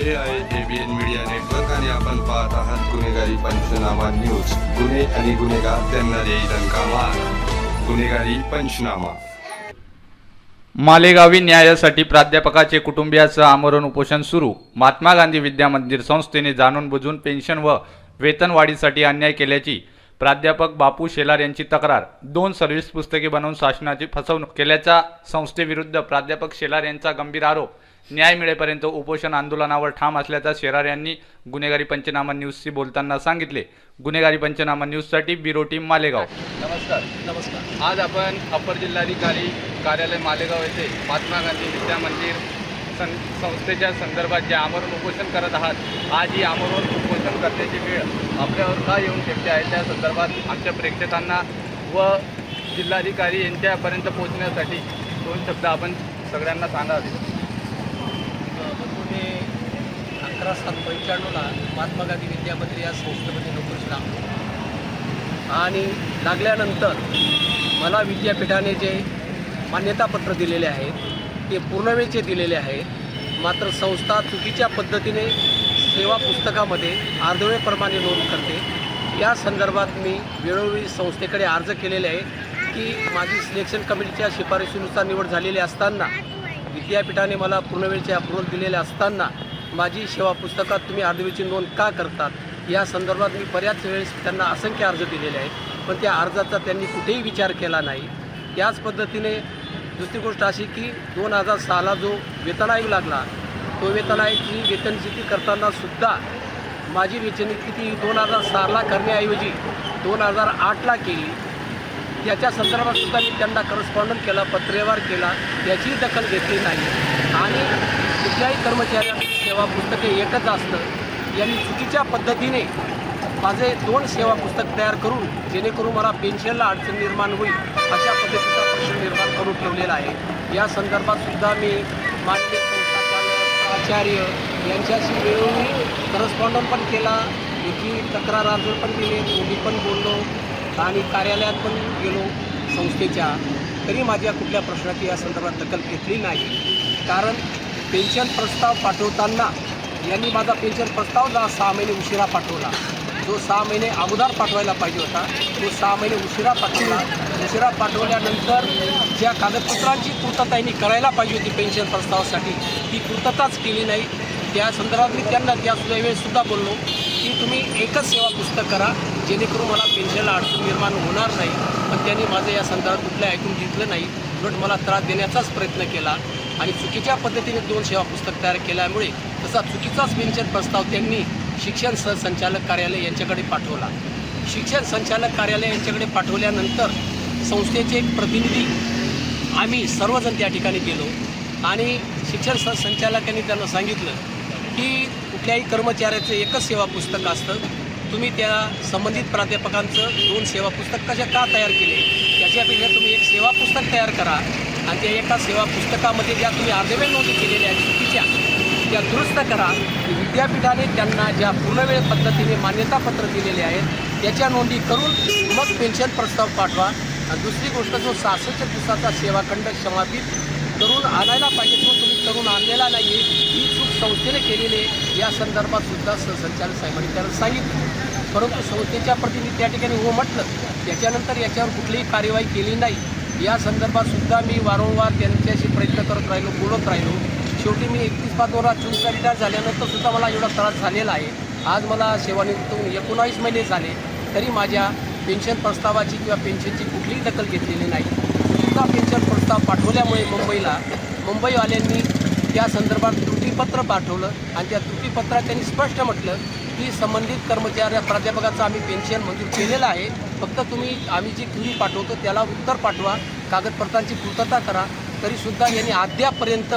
हे आहे ABN media network आणि आपण पाहत आहात गुन्हेगारी पंचनामा न्यूज गुन्हे आणि गुन्हेगार त्यांना देईल अंका गुन्हेगारी पंचनामा. मालेगावी न्यायासाठी प्राध्यापकाचे कुटुंबियाचं आमरण उपोषण सुरू. महात्मा गांधी विद्या मंदिर संस्थेने जाणून बुजून पेन्शन व वेतनवाढीसाठी अन्याय केल्याची प्राध्यापक बापू शेलार यांची तक्रार. दोन सर्व्हिस पुस्तके बनवून शासनाची फसवणूक केल्याचा संस्थेविरुद्ध प्राध्यापक शेलार यांचा गंभीर आरोप. न्याय मिळेपर्यंत उपोषण आंदोलनावर ठाम असल्याचा शेरार यांनी गुन्हेगारी पंचनामा न्यूजशी बोलताना सांगितले. गुन्हेगारी पंचनामा न्यूजसाठी ब्युरो टीम मालेगाव. नमस्कार. नमस्कार. आज आपण अप्पर जिल्हाधिकारी कार्यालय मालेगाव येथे महात्मा गांधी विद्या मंदिर सं संस्थेच्या संदर्भात जे आमरण उपोषण करत आहात आज ही आमरण उपोषण करण्याची वेळ आपल्यावर का येऊन ठेवते आहे. त्या संदर्भात आमच्या प्रेक्षकांना व जिल्हाधिकारी यांच्यापर्यंत पोहोचण्यासाठी दोन शब्द आपण सगळ्यांना सांगावे मी अकरा सात पंच्याण्णवला महात्मा गांधी विद्या या संस्थेमध्ये नोकरी लागलो आणि लागल्यानंतर मला विद्यापीठाने जे मान्यतापत्र दिलेले आहेत ते पूर्णवेळचे दिलेले आहेत. मात्र संस्था चुकीच्या पद्धतीने सेवा पुस्तकामध्ये अर्धवेळप्रमाणे नोंद करते. या संदर्भात मी वेळोवेळी संस्थेकडे अर्ज केलेले आहे की माझी सिलेक्शन कमिटीच्या शिफारशीनुसार निवड झालेली असताना विद्यापीठाने मला पूर्णवेळचे अप्रूव्हल दिलेले असताना माझी सेवा पुस्तकात तुम्ही अर्धवेळची नोंद का करतात? या संदर्भात मी बऱ्याच वेळेस त्यांना असंख्य अर्ज दिलेले आहेत पण त्या अर्जाचा त्यांनी कुठेही विचार केला नाही. त्याच पद्धतीने दुसरी गोष्ट अशी की दोन हजार सहाला जो वेतन आयोग लागला तो वेतन आयोगची वेतन स्थिती करताना सुद्धा माझी वेतन स्थिती दोन हजार सहाला करण्याऐवजी दोन हजार आठला केली. याच्या संदर्भात सुद्धा मी त्यांना करस्पॉन्डन केला पत्रव्यवहार केला याचीही दखल घेतली नाही. आणि कुठल्याही कर्मचाऱ्यांची सेवा पुस्तके एकच असतं. यांनी चुकीच्या पद्धतीने माझे दोन सेवा पुस्तक तयार करून जेणेकरून मला पेन्शनला अडचण निर्माण होईल अशा पद्धतीचा प्रश्न निर्माण करून ठेवलेला आहे. या संदर्भात सुद्धा मी मान्य प्राचार्य यांच्याशी वेळोवेळी करस्पॉन्डन पण केला याची तक्रार अर्ज पण दिले मी पण बोललो आणि कार्यालयात पण गेलो संस्थेच्या. तरी माझ्या कुठल्या प्रश्नाची या संदर्भात दखल घेतली नाही. कारण पेन्शन प्रस्ताव पाठवताना यांनी माझा पेन्शन प्रस्ताव जा सहा महिने उशिरा पाठवला. जो सहा महिने अगोदर पाठवायला पाहिजे होता तो सहा महिने उशिरा पाठवला. उशिरा पाठवल्यानंतर ज्या कागदपत्रांची पूर्तता यांनी करायला पाहिजे होती पेन्शन प्रस्तावासाठी ती पूर्तताच केली नाही. त्या संदर्भात मी त्यांना त्या वेळेसुद्धा बोललो की तुम्ही एकच सेवा पुस्तक करा जेणेकरून मला पेन्शनला अडचण निर्माण होणार नाही. पण त्यांनी माझं या संदर्भात कुठलं ऐकून घेतलं नाही. उलट मला त्रास देण्याचाच प्रयत्न केला. आणि चुकीच्या पद्धतीने दोन सेवा पुस्तक तयार केल्यामुळे तसा चुकीचाच पेन्शन प्रस्ताव त्यांनी शिक्षण सहसंचालक कार्यालय यांच्याकडे पाठवला. शिक्षण संचालक कार्यालय यांच्याकडे पाठवल्यानंतर संस्थेचे एक प्रतिनिधी आम्ही सर्वजण त्या ठिकाणी गेलो आणि शिक्षण सहसंचालकांनी त्यांना सांगितलं की कुठल्याही कर्मचाऱ्याचं एकच सेवा पुस्तक असतं. तुम्ही त्या संबंधित प्राध्यापकांचं दोन सेवा पुस्तक कशा का तयार केले? त्याच्यापेक्षा तुम्ही एक सेवा पुस्तक तयार करा. आणि त्या एका सेवा पुस्तकामध्ये ज्या तुम्ही अर्धवेळ नोंदी केलेल्या आहेत चुकीच्या त्या दुरुस्त करा. विद्यापीठाने त्यांना ज्या पूर्णवेळ पद्धतीने मान्यतापत्र दिलेले आहेत त्याच्या नोंदी करून मग पेन्शन प्रस्ताव पाठवा. आणि दुसरी गोष्ट जो सहासष्ट दिवसाचा सेवाखंड समापित करून आणायला पाहिजे तो तुम्ही करून आणलेला नाही आहे ही चूक संस्थेने केलेली या संदर्भात सुद्धा सहसंचालक साहेबांनी त्याला सांगितलं. परंतु संस्थेच्या प्रतिनिधी त्या ठिकाणी हो म्हटलं. त्याच्यानंतर याच्यावर कुठलीही कार्यवाही केली नाही. या संदर्भात सुद्धा मी वारंवार त्यांच्याशी प्रयत्न करत राहिलो बोलत राहिलो. शेवटी मी एकतीस पाच दोन हजार चोवीसला रिटायर झाल्यानंतर सुद्धा मला एवढा त्रास झालेला आहे. आज मला सेवानिवृत्त एकोणावीस महिने झाले तरी माझ्या पेन्शन प्रस्तावाची किंवा पेन्शनची कुठलीही दखल घेतलेली नाही. सुद्धा पेन्शन प्रस्ताव पाठवल्यामुळे मुंबईला मुंबईवाल्यांनी त्या संदर्भात त्रुटीपत्र पाठवलं आणि त्या त्रुटीपत्रात त्यांनी स्पष्ट म्हटलं की संबंधित कर्मचाऱ्या प्राध्यापकाचं आम्ही पेन्शन मंजूर केलेलं आहे. फक्त तुम्ही आम्ही जी क्युरी पाठवतो त्याला उत्तर पाठवा कागदपत्रांची पूर्तता करा तरीसुद्धा यांनी अद्यापर्यंत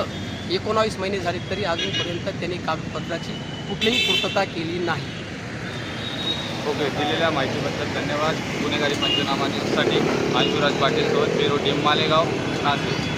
एकोणावीस महिने झाले तरी अजूनपर्यंत त्यांनी कागदपत्राची कुठलीही पूर्तता केली नाही. ओके दिलेल्या माहितीबद्दल धन्यवाद. गुन्हेगारी पंचनामा न्यूजसाठी अंशुराज पाटील सोबत टीम मालेगाव नाशिक